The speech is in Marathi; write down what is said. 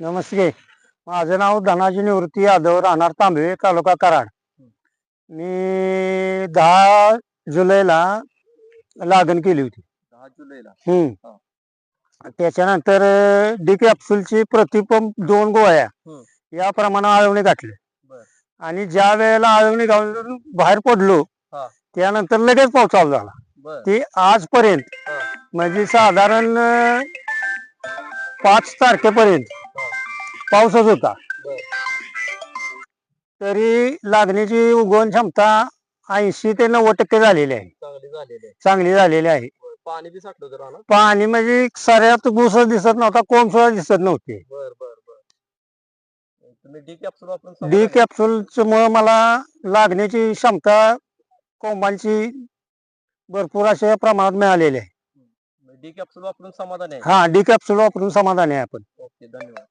नमस्ते. माझं नाव धनाजी निवृत्ती यादव राहणार तांबवे तालुका कराड. मी दहा जुलैला लागण केली होती. दहा जुलैला? हम्म. त्याच्यानंतर डी कॅप्सूलची प्रतिपंप दोन गोळ्या हम्म. या प्रमाणे आळवणी घातली बर. आणि ज्या वेळेला आळवणी घालून बाहेर पडलो हा. त्यानंतर लगेच पाऊस चालू झाला. बर. ते आजपर्यंत हा. म्हणजे साधारण अं, पाच तारखेपर्यंत पाऊसच होता. तरी लागणीची उगवण क्षमता ऐंशी ते नव्वद टक्के झालेली आहे. चांगली झालेली आहे. पाणी म्हणजे सऱ्यात घुसच दिसत नव्हता कोंब सुद्धा दिसत नव्हते. डी कॅप्सूल मुळे मला लागण्याची क्षमता कोंबांची भरपूर अशा प्रमाणात मिळालेली आहे. डी कॅप्सूल वापरून समाधान आहे. हा डी कॅप्सूल वापरून समाधानी आहे आपण. ओके धन्यवाद.